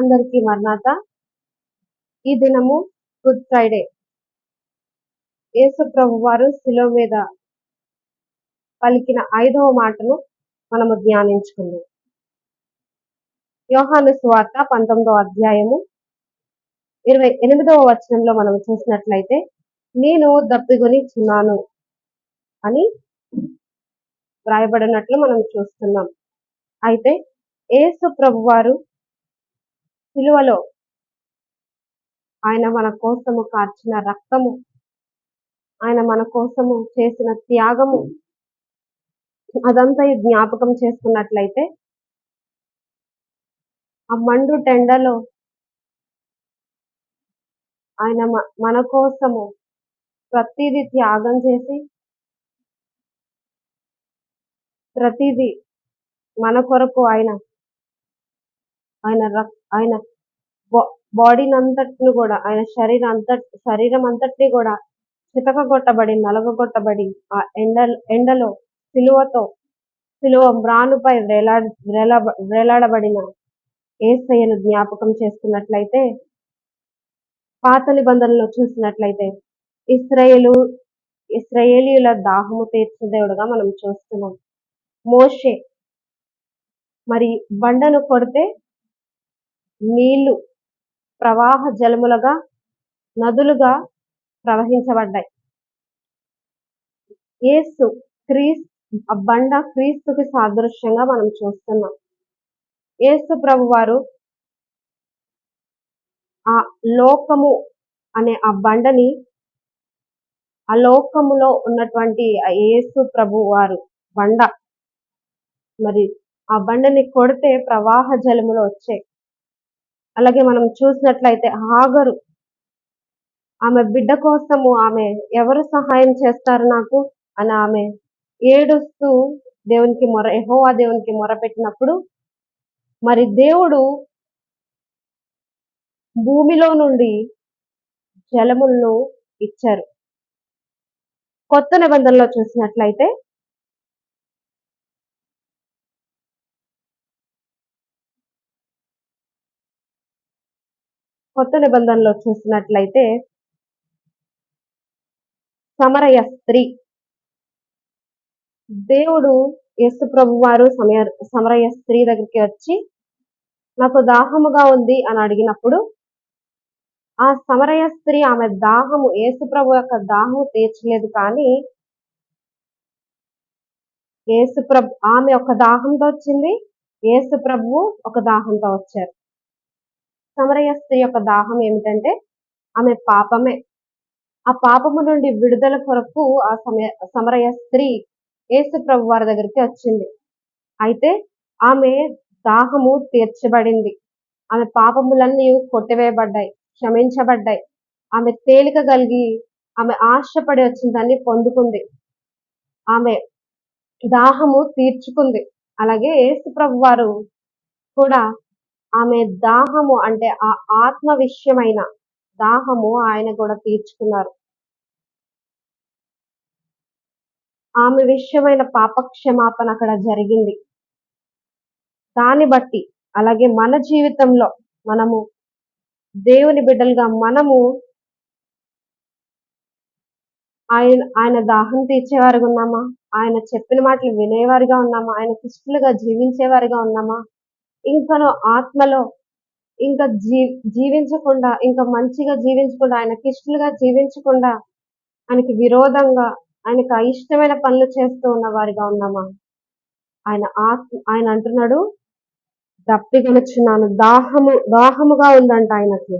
అందరికీ మర్నాత. ఈ దినము గుడ్ ఫ్రైడే. యేసు ప్రభు వారు శిలో మీద పలికిన ఐదవ మాటను మనము ధ్యానించుకుందాం. యోహాను సువార్త పంతొమ్మిదవ అధ్యాయము ఇరవై ఎనిమిదవ వచనంలో మనం చూసినట్లయితే నేను దప్పిగొనిచున్నాను అని వ్రాయబడినట్లు మనం చూస్తున్నాం. అయితే యేసు ప్రభువారు సిలువలో ఆయన మన కోసము కార్చిన రక్తము ఆయన మన కోసము చేసిన త్యాగము అదంతా జ్ఞాపకం చేసుకున్నట్లయితే ఆ మండు టెండలో ఆయన మన కోసము ప్రతిదీ త్యాగం చేసి ప్రతిదీ మన కొరకు ఆయన ఆయన రక్- ఆయన బాడీని అంతటిని కూడా ఆయన శరీరం అంత శరీరం అంతటిని కూడా చితకగొట్టబడి నలగొట్టబడి ఆ ఎండ ఎండలో సిలువతో సిలువ మ్రానుపై వేలా వేలా వేలాడబడిన ఏసయ్యను జ్ఞాపకం చేసుకున్నట్లయితే పాత నిబంధనలో చూసినట్లయితే ఇస్రాయేలు ఇస్రాయేలీయుల దాహము తీర్చు దేవుడుగా మనం చూస్తున్నాం. మోషే మరి బండను కొడితే నీళ్ళు ప్రవాహ జలములుగా నదులుగా ప్రవహించబడ్డాయి. ఏసు క్రీస్ ఆ బండ క్రీస్తుకి సాదృశ్యంగా మనం చూస్తున్నాం. ఏసు ప్రభు వారు ఆ లోకము అనే ఆ బండని ఆ లోకములో ఉన్నటువంటి ఆ యేసు ప్రభు వారు బండ మరి ఆ బండని కొడితే ప్రవాహ జలములు వచ్చాయి. అలాగే మనం చూసినట్లయితే హాగరు ఆమె బిడ్డ కోసము ఆమె ఎవరు సహాయం చేస్తారు నాకు? అని ఆమె ఏడుస్తూ దేవునికి మొర ఎహోవా దేవునికి మొరపెట్టినప్పుడు మరి దేవుడు భూమిలో నుండి జలములను ఇచ్చారు. కొత్త నిబంధనలో చూసినట్లయితే కొత్త నిబంధనలో చూసినట్లయితే సమరయ స్త్రీ. దేవుడు యేసు ప్రభు వారు సమయ సమరయ స్త్రీ దగ్గరికి వచ్చి నాకు దాహముగా ఉంది అని అడిగినప్పుడు ఆ సమరయ స్త్రీ ఆమె దాహము యేసు ప్రభు యొక్క దాహము తీర్చలేదు కానీ యేసు ప్రభు ఆమె ఒక దాహంతో వచ్చింది యేసు ప్రభువు ఒక దాహంతో వచ్చారు. సమరయ స్త్రీ యొక్క దాహం ఏమిటంటే ఆమె పాపమే. ఆ పాపము నుండి విడుదల కొరకు ఆ సమయ సమరయ స్త్రీ యేసు ప్రభు వారి దగ్గరికి వచ్చింది. అయితే ఆమె దాహము తీర్చబడింది. ఆమె పాపములన్నీ కొట్టివేయబడ్డాయి క్షమించబడ్డాయి. ఆమె తేలిక కలిగి ఆమె ఆశపడి వచ్చిన దాన్ని పొందుకుంది. ఆమె దాహము తీర్చుకుంది. అలాగే యేసు ప్రభు వారు కూడా ఆమె దాహము అంటే ఆ ఆత్మ విషయమైన దాహము ఆయన కూడా తీర్చుకున్నారు. ఆమె విషయమైన పాప క్షమాపణ అక్కడ జరిగింది. దాన్ని బట్టి అలాగే మన జీవితంలో మనము దేవుని బిడ్డలుగా మనము ఆయన ఆయన దాహం తీర్చేవారుగా ఉన్నామా? ఆయన చెప్పిన మాటలు వినేవారిగా ఉన్నామా? ఆయన ఇష్టలుగా జీవించేవారిగా ఉన్నామా? ఇంకను ఆత్మలో ఇంకా జీ జీవించకుండా ఇంకా మంచిగా జీవించకుండా ఆయనకి ఇష్టలుగా జీవించకుండా ఆయనకి విరోధంగా ఆయనకు అయిష్టమైన పనులు చేస్తూ ఉన్న వారిగా ఉన్నామా? ఆయన ఆత్మ ఆయన అంటున్నాడు దప్పిగలుచున్నాను దాహము దాహముగా ఉందంట ఆయనకి.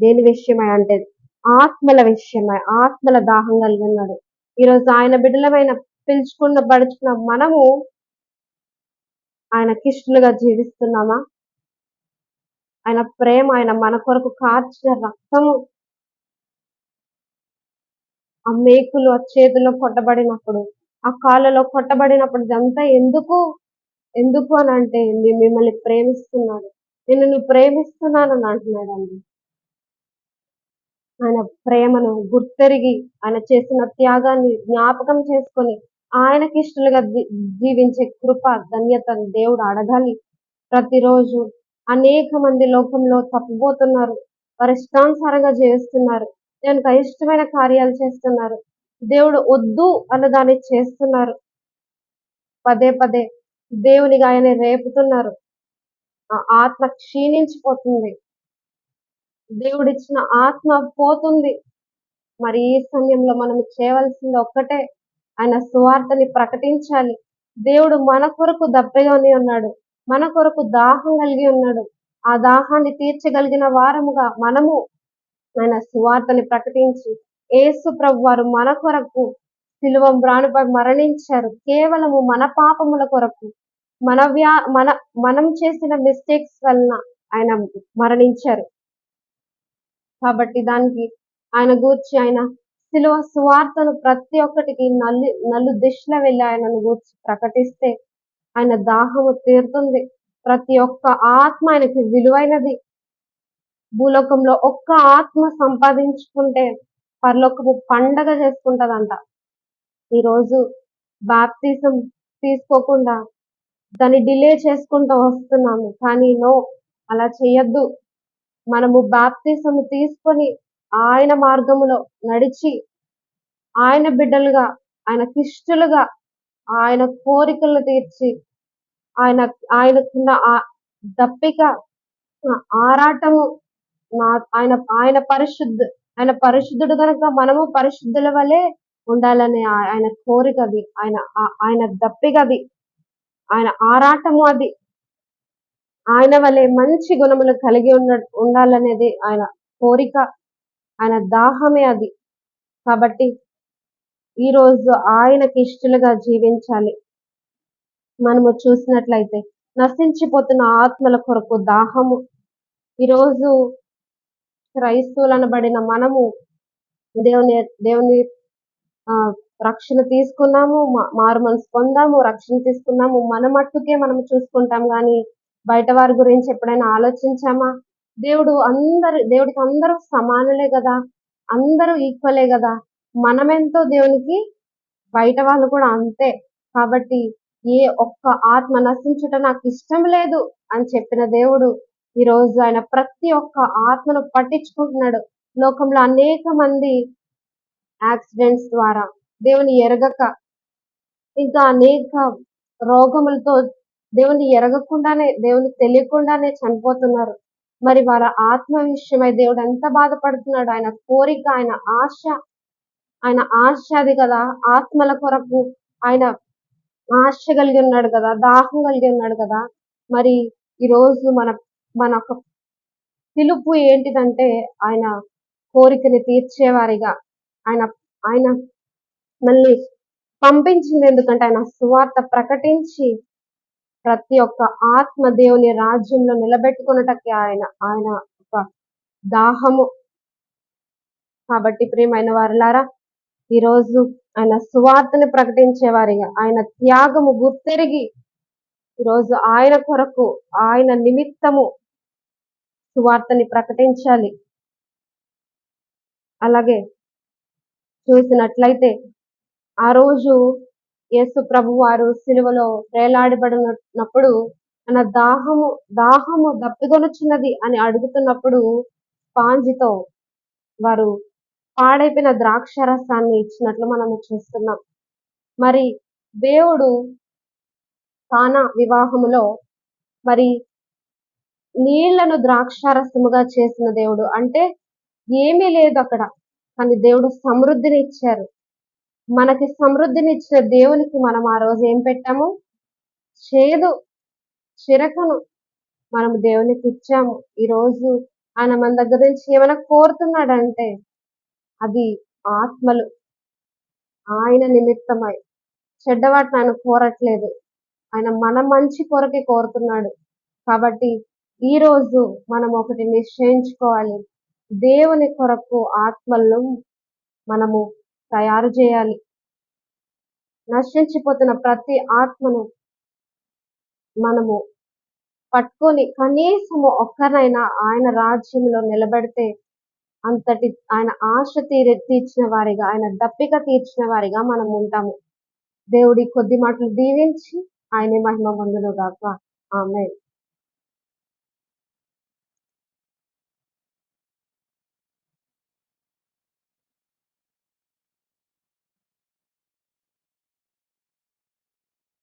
దేని విషయమై అంటే ఆత్మల విషయమై ఆత్మల దాహం కలిగి ఉన్నాడు. ఈరోజు ఆయన బిడ్డలమైన పిలుచుకున్న పడుచుకున్న మనము ఆయనకి ఇష్టలుగా జీవిస్తున్నామా? ఆయన ప్రేమ ఆయన మన కొరకు కార్చిన రక్తము ఆ మేకులు ఆ చేతిలో కొట్టబడినప్పుడు ఆ కాళ్ళలో కొట్టబడినప్పుడు ఇదంతా ఎందుకు? ఎందుకు అని అంటే మిమ్మల్ని ప్రేమిస్తున్నాడు. నేను నువ్వు ప్రేమిస్తున్నాను అని అంటున్నాడు అండి. ఆయన ప్రేమను గుర్తెరిగి ఆయన చేసిన త్యాగాన్ని జ్ఞాపకం చేసుకొని ఆయనకి ఇష్టలుగా జీవించే కృప ధన్యతను దేవుడు అడగాలి. ప్రతిరోజు అనేక మంది లోకంలో తప్పిపోతున్నారు. వారి ఇష్టానుసారంగా జీవిస్తున్నారు. దేవునికి అయిష్టమైన కార్యాలు చేస్తున్నారు. దేవుడు వద్దు అన్న దాన్ని చేస్తున్నారు. పదే పదే దేవునిగా ఆయన రేపుతున్నారు. ఆ ఆత్మ క్షీణించిపోతుంది. దేవుడిచ్చిన ఆత్మ పోతుంది. మరి ఈ సమయంలో మనం చేయవలసింది ఒక్కటే ఆయన సువార్తని ప్రకటించాలి. దేవుడు మన కొరకు దప్పిగానే ఉన్నాడు. మన కొరకు దాహం కలిగి ఉన్నాడు. ఆ దాహాన్ని తీర్చగలిగిన వారముగా మనము ఆయన సువార్తని ప్రకటించి ఏసు ప్రభు వారు మన కొరకు సిలువ బ్రాణుపై మరణించారు. కేవలము మన పాపముల కొరకు మన వ్యా మన మనం చేసిన మిస్టేక్స్ వలన ఆయన మరణించారు. కాబట్టి దానికి ఆయన గూర్చి ఆయన సిలువ సువార్తను ప్రతి ఒక్కటికి నల్లు నలు దిశలో వెళ్ళి ఆయనను గూర్చి ప్రకటిస్తే ఆయన దాహము తీరుతుంది. ప్రతి ఒక్క ఆత్మ ఆయనకి విలువైనది. భూలోకంలో ఒక్క ఆత్మ సంపాదించుకుంటే పరలోకము పండగ చేసుకుంటదంట. ఈరోజు బాప్తిజం తీసుకోకుండా దాన్ని డిలే చేసుకుంటూ వస్తున్నాము. కానీ నో అలా చేయొద్దు. మనము బాప్తిజం తీసుకొని ఆయన మార్గములో నడిచి ఆయన బిడ్డలుగా ఆయన కిష్టులుగా ఆయన కోరికలు తీర్చి ఆయన ఆయనకున్న ఆ దప్పిక ఆరాటము నా ఆయన ఆయన పరిశుద్ధ ఆయన పరిశుద్ధుడు కనుక మనము పరిశుద్ధుల వలె ఉండాలనే ఆయన కోరిక అది ఆయన ఆ- ఆయన దప్పిక అది ఆయన ఆరాటము అది. ఆయన వలె మంచి గుణములు కలిగి ఉన్న ఉండాలనేది ఆయన కోరిక. ఆయన దాహమే అది. కాబట్టి ఈ రోజు ఆయనకి ఇష్టలుగా జీవించాలి. మనము చూసినట్లయితే నశించిపోతున్న ఆత్మల కొరకు దాహము. ఈరోజు క్రైస్తవులు అనబడిన మనము దేవుని దేవుని ఆ, రక్షణ తీసుకున్నాము మారు మనసు పొందాము రక్షణ తీసుకున్నాము. మన మట్టుకే మనం చూసుకుంటాం కానీ బయట వారి గురించి ఎప్పుడైనా ఆలోచించామా? దేవుడు అందరు దేవుడికి అందరూ సమానులే కదా? అందరూ ఈక్వలే కదా? మనమెంతో దేవునికి బయట వాళ్ళు కూడా అంతే. కాబట్టి ఏ ఒక్క ఆత్మ నశించుట నాకు ఇష్టం లేదు అని చెప్పిన దేవుడు ఈ రోజు ఆయన ప్రతి ఒక్క ఆత్మను పట్టించుకుంటున్నాడు. లోకంలో అనేక మంది యాక్సిడెంట్స్ ద్వారా దేవుని ఎరగక ఇంకా అనేక రోగములతో దేవుని ఎరగకుండానే దేవుని తెలియకుండానే చనిపోతున్నారు. మరి వారి ఆత్మ విషయమై దేవుడు ఎంత బాధపడుతున్నాడు ఆయన కోరిక ఆయన ఆశ ఆయన ఆశ అది కదా ఆత్మల కొరకు ఆయన ఆశ కలిగి ఉన్నాడు కదా దాహం కలిగి ఉన్నాడు కదా. మరి ఈ రోజు మన మన ఒక పిలుపు ఏంటిదంటే ఆయన కోరికని తీర్చేవారిగా ఆయన ఆయన మళ్ళీ పంపించింది ఎందుకంటే ఆయన సువార్త ప్రకటించి ప్రతి ఒక్క ఆత్మ దేవుని రాజ్యంలో నిలబెట్టుకున్నటకి ఆయన ఆయన ఒక దాహము. కాబట్టి ప్రేమైన వారులారా ఈరోజు ఆయన సువార్తను ప్రకటించేవారిగా ఆయన త్యాగము గుర్తెరిగి ఈరోజు ఆయన కొరకు ఆయన నిమిత్తము సువార్తని ప్రకటించాలి. అలాగే చూసినట్లయితే ఆ రోజు యేసు ప్రభు వారు సిలువలో వేలాడబడినప్పుడు తన దాహము దాహము దప్పిగొనుచున్నది అని అడుగుతున్నప్పుడు స్పాంజితో వారు పాడైపోయిన ద్రాక్ష రసాన్ని ఇచ్చినట్లు మనము చూస్తున్నాం. మరి దేవుడు తాన వివాహములో మరి నీళ్ళను ద్రాక్షారసముగా చేసిన దేవుడు అంటే ఏమీ లేదు అక్కడ. కానీ దేవుడు సమృద్ధిని ఇచ్చారు. మనకి సమృద్ధిని ఇచ్చిన దేవునికి మనం ఆ రోజు ఏం పెట్టాము? చేదు చిరకను మనం దేవునికి ఇచ్చాము. ఈ రోజు ఆయన మన దగ్గర నుంచి ఏమైనా కోరుతున్నాడంటే అది ఆత్మలు. ఆయన నిమిత్తమై. చెడ్డవాటిని ఆయన కోరట్లేదు. ఆయన మన మంచి కొరకే కోరుతున్నాడు. కాబట్టి ఈ రోజు మనం ఒకటి నిశ్చయించుకోవాలి. దేవుని కొరకు ఆత్మలను మనము తయారు చేయాలి. నశించిపోతున్న ప్రతి ఆత్మను మనము పట్టుకొని కనీసము ఒక్కరినైనా ఆయన రాజ్యంలో నిలబెడితే అంతటి ఆయన ఆశ తీరి తీర్చిన వారిగా ఆయన దప్పిక తీర్చిన వారిగా మనం ఉంటాము. దేవుడి కొద్ది మాటలు దీవించి ఆయన మహిమ పొందును గాక ఆమె